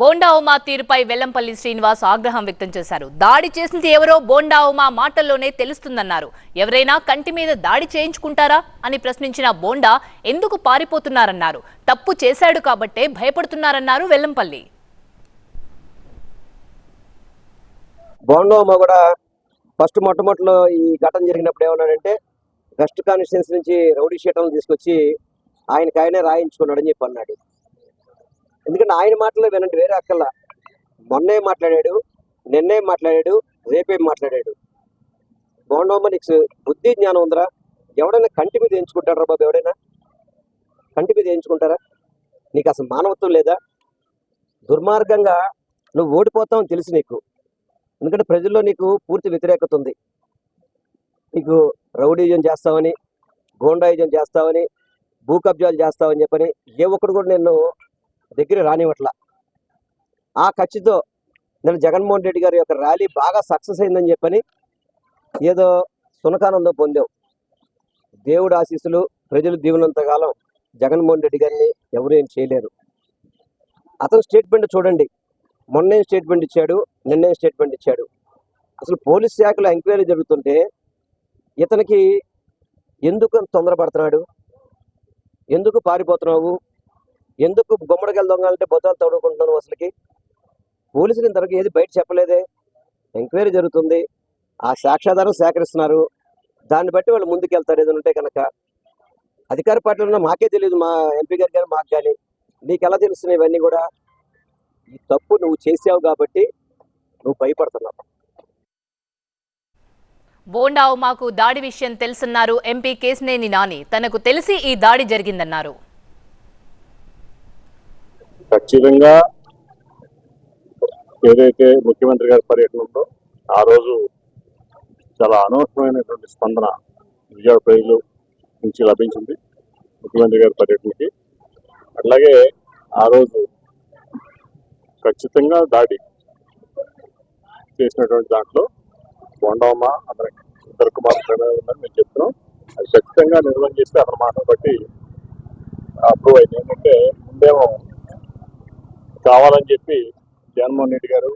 బోండా ఉమా తీరుపై వెల్లంపల్లి శ్రీనివాస్ ఆగ్రహం వ్యక్తం చేశారు. దాడి చేసింది ఎవరో బోండా ఉమా మాటల్లోనే తెలుస్తుందన్నారు. ఎవరైనా కంటి మీద దాడి చేయించుకుంటారా అని ప్రశ్నించిన బోండా ఎందుకు పారిపోతున్నారన్నారు. తప్పు చేశాడు కాబట్టే భయపడుతున్నారన్నారు వెల్లంపల్లి. బోండా కూడా ఫస్ట్ మొట్టమొదటిలో ఈ ఘటన జరిగినప్పుడు ఏమన్నాడంటే వెస్ట్ కాన్స్టిట్యున్సీ నుంచి రౌడీ షీటర్లు తీసుకొచ్చి ఆయనకి ఆయనే రాయించుకున్నాడని చెప్పి అన్నాడు. ఎందుకంటే ఆయన మాటలు వినండి వేరే అక్కల్లా మొన్నే మాట్లాడాడు నిన్నే మాట్లాడాడు రేపే మాట్లాడాడు. బోండోమ నీకు? బుద్ధి జ్ఞానం ఉందిరా. ఎవడైనా కంటి మీద ఎంచుకుంటారా బాబు ఎవడైనా? కంటి మీద ఎంచుకుంటారా నీకు అసలు మానవత్వం లేదా? దుర్మార్గంగా నువ్వు ఓడిపోతావని తెలుసు నీకు. ఎందుకంటే ప్రజల్లో నీకు పూర్తి వ్యతిరేకత ఉంది. నీకు రౌడీజం చేస్తావని గోండాయిజం చేస్తావని భూ కబ్జాలు చేస్తావని చెప్పని ఏ ఒక్కడు కూడా నేను దగ్గర రానివ్వట్ల. ఆ ఖర్చుతో నేను జగన్మోహన్ రెడ్డి గారి యొక్క ర్యాలీ బాగా సక్సెస్ అయిందని చెప్పని ఏదో సునకానందం పొందాం. దేవుడు ఆశీస్సులు ప్రజలు దీవులంతకాలం జగన్మోహన్ రెడ్డి గారిని ఎవరు ఏం చేయలేరు. అతను స్టేట్మెంట్ చూడండి. మొన్నే స్టేట్మెంట్ ఇచ్చాడు నిన్నే స్టేట్మెంట్ ఇచ్చాడు. అసలు పోలీస్ శాఖలో ఎంక్వైరీ జరుగుతుంటే ఇతనికి ఎందుకు తొందరపడుతున్నాడు? ఎందుకు పారిపోతున్నావు? ఎందుకు గుమ్మడికాయలు దొంగలంటే బొత్తాలు తోడుకుంటున్నావు అసలుకి? పోలీసులు ఇంతవరకు ఏది బయట చెప్పలేదే. ఎంక్వైరీ జరుగుతుంది. ఆ సాక్ష్యాధారం సేకరిస్తున్నారు. దాన్ని బట్టి వాళ్ళు ముందుకెళ్తారు ఏదైనా ఉంటే కనుక. అధికార పార్టీలో ఉన్న మాకే తెలియదు మా ఎంపీ గారు కానీ మాకు కానీ నీకు ఎలా తెలుస్తున్నాయి ఇవన్నీ కూడా? ఈ తప్పు నువ్వు చేసావు కాబట్టి నువ్వు భయపడుతున్నావు. బోండా ఉమాకు దాడి విషయం తెలుసన్నారు. ఎంపీ కేసినేని నాని. తనకు తెలిసి ఈ దాడి జరిగిందన్నారు. ఖచ్చితంగా ఏదైతే ముఖ్యమంత్రి గారి పర్యటన ఉందో ఆ రోజు చాలా అనవసరమైనటువంటి స్పందన విజయవాడ ప్రజలు నుంచి లభించింది ముఖ్యమంత్రి గారి పర్యటనకి. అట్లాగే ఆ రోజు ఖచ్చితంగా దాడి చేసినటువంటి దాంట్లో బొండమ్మ అతని ఇద్దరు కుమార్తె ఉందని మేము చెప్తున్నాం. అది ఖచ్చితంగా నిర్వహణ చేస్తే అతని మాట బట్టి అప్రూవ్ అయింది. ఏంటంటే ముందేమో కావాలని చెప్పి జగన్మోహన్ రెడ్డి గారు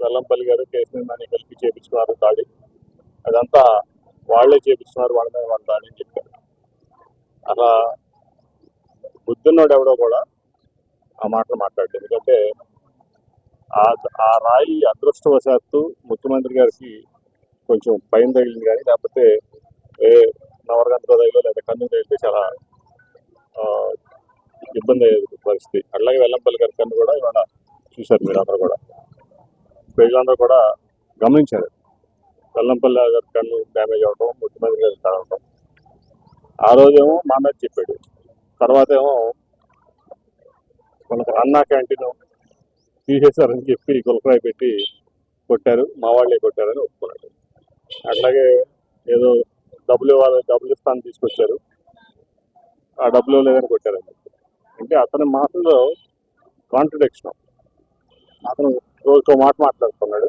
వెల్లంపల్లి గారు కేసీఆర్ నాని కలిపి చేపించుకున్నారు దాడి. అదంతా వాళ్ళే చేపించుకున్నారు వాళ్ళ మీద వాళ్ళ దాడి అని చెప్పారు. అలా బుద్ధున్నోడు ఎవడో కూడా ఆ మాటలు మాట్లాడలేదు. ఎందుకంటే ఆ ఆ రాయి అదృష్టవశాత్తు ముఖ్యమంత్రి గారికి కొంచెం భయం తగిలింది కానీ లేకపోతే ఏ నవరగంట తగిలో లేదా కన్ను తగిలితే చాలా ఇబ్బంది అయ్యేది పరిస్థితి. అట్లాగే వెల్లంపల్లి గారి కన్ను కూడా ఇవాళ చూశారు మీరు అందరూ కూడా. ప్రజలందరూ కూడా గమనించారు. వెల్లంపల్లి గారి కన్ను డ్యామేజ్ అవడం ముఖ్యమంత్రి గారి కావడం ఆ రోజేమో మా మీద చెప్పాడు. తర్వాత ఏమో మనకు అన్నా క్యాంటీన్ తీసేశారని చెప్పి గులకరాయి పెట్టి కొట్టారు. మా వాళ్ళే కొట్టారని ఒప్పుకున్నాడు అట్లాగే ఏదో డబ్బులు వాళ్ళు డబ్బులు ఇస్తాను తీసుకొచ్చారు. ఆ డబ్బులు లేదని కొట్టారండి. అంటే అతని మాటల్లో కాంట్రడిక్షన్ అతను రోజుకో మాట మాట్లాడుతున్నాడు.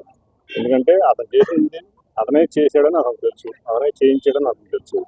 ఎందుకంటే అతను చేసింది అతనే చేశాడని అతను తెలుసు. అతనే చేయించాడని అతను తెలుసు.